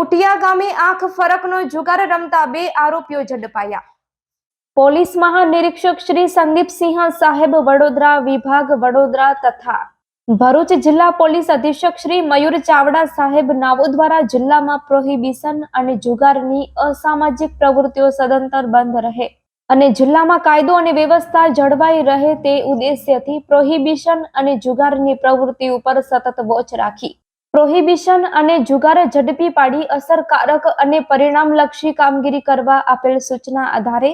ઉટિયા ગામે આંખ ફરકનો જુગાર રમતા બે આરોપીઓ ઝડપાયા. પોલીસ મહાનિરીક્ષક શ્રી સંદીપસિંહ સાહેબ વડોદરા વિભાગ વડોદરા તથા ભરૂચ જિલ્લા પોલીસ અધિક્ષક શ્રી મયુર ચાવડા સાહેબ નાવો દ્વારા જિલ્લામાં પ્રોહિબિશન અને જુગારની અસામાજિક પ્રવૃત્તિઓ સદંતર બંધ રહે અને જિલ્લામાં કાયદો અને વ્યવસ્થા જળવાઈ રહે તે ઉદ્દેશ્યથી પ્રોહિબિશન અને જુગારની પ્રવૃત્તિ ઉપર સતત વોચ રાખી. પ્રોહિબિશન અને જુગાર ઝડપી પાડી અસરકારક અને પરિણામલક્ષી કામગીરી કરવા આપેલ સૂચના આધારે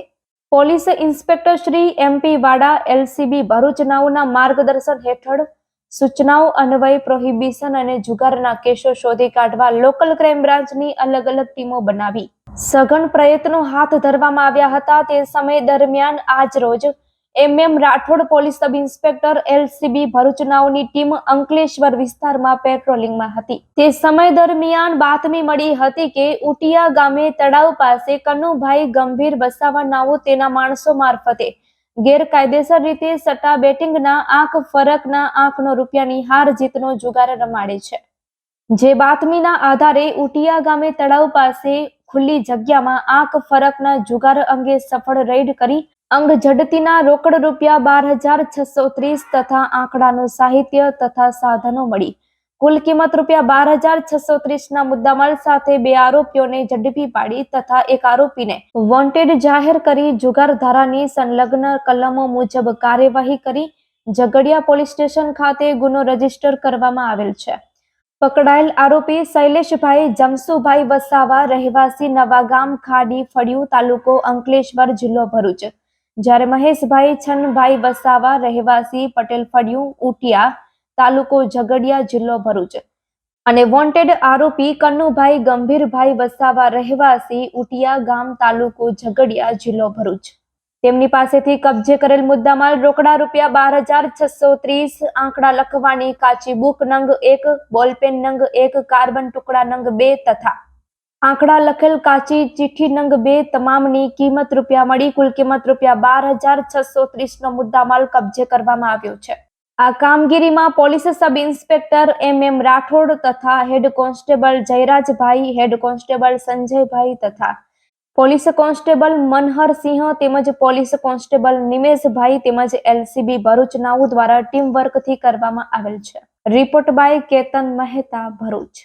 police inspector Shri M P Vada LCB Bharuch નાઓના માર્ગદર્શન હેઠળ સૂચનાઓ અન્વયે પ્રોહિબિશન અને જુગારના કેસો શોધી કાઢવા લોકલ ક્રાઇમ બ્રાન્ચની અલગ અલગ ટીમો બનાવી. સઘન પ્રયત્નો હાથ ધરવામાં આવ્યા હતા તે સમય દરમિયાન આજ રોજ M Rathod police sub inspector LCB Bharuch નાઓની team Ankleshwar વિસ્તારમાં પેટ્રોલિંગમાં હતી. તે સમય દરમિયાન બાતમી મળી હતી કે ઉટિયા ગામે તળાવ પાસે કનુભાઈ ગંભીર વસાવા નાઓ તેના માણસો મારફતે ગેરકાયદેસર રીતે સટ્ટા બેટિંગના આંખ ફરકના આંખનો રૂપિયાની હાર જીતનો જુગાર રમાડે છે. જે બાતમીના આધારે ઉટિયા ગામે તળાવ પાસે ખુલ્લી જગ્યામાં આંખ ફરકના જુગાર અંગે સફળ રેડ કરી અંગ ઝડતીના રોકડ રૂપિયા બાર હજાર છસો ત્રીસ તથા આંકડાનું સાહિત્ય તથા સાધનો મળી. કુલ કિંમત રૂપિયા બાર હજાર છસો ત્રીસના મુદ્દામાલ સાથે બે આરોપીઓને ઝડપી પાડી તથા એક આરોપીને વોન્ટેડ જાહેર કરી જુગાર ધારાની સંલગ્ન કલમો મુજબ કાર્યવાહી કરી ઝઘડિયા પોલીસ સ્ટેશન ખાતે ગુનો રજિસ્ટર કરવામાં આવેલ છે. પકડાયેલ આરોપી શૈલેષભાઈ જમસુભાઈ વસાવા, રહેવાસી નવાગામ, ખાડી, ફળિયું તાલુકો અંકલેશ્વર જિલ્લો ભરૂચ. જ્યારે મહેશભાઈ છનભાઈ વસાવા રહેવાસી પટેલ ફળિયું, ઉટિયા તાલુકો ઝઘડિયા જિલ્લો ભરૂચ. અને વોન્ટેડ આરોપી કન્નુભાઈ ગંભીરભાઈ વસાવા રહેવાસી, ઉટિયા ગામ તાલુકો ઝઘડિયા જિલ્લો ભરૂચ. તેમની પાસેથી કબજે કરેલ મુદ્દામાલ રોકડા રૂપિયા બાર હજાર છસો ત્રીસ, આંકડા લખવાની કાચી બુક નંગ એક, બોલપેન નંગ એક, કાર્બન ટુકડા નંગ બે તથા આંકડા લખેલ કાચી ચિઠ્ઠી નંગ બે તમામની કિંમત રૂપિયા મળી, કુલ કિંમત રૂપિયા બાર હજાર છસો ત્રીસનો મુદ્દામાલ કબજે કરવામાં આવ્યો છે. આ કામગીરીમાં police sub inspector M M Rathod તથા head constable Jayrajbhai, head constable સંજયભાઈ તથા પોલીસ કોન્સ્ટેબલ મનહરસિંહ તેમજ પોલીસ કોન્સ્ટેબલ નિમેશભાઈ તેમજ એલસીબી ભરૂચ નાઉ દ્વારા ટીમ વર્કથી કરવામાં આવેલ છે. Report by Ketan Mehta Bharuch.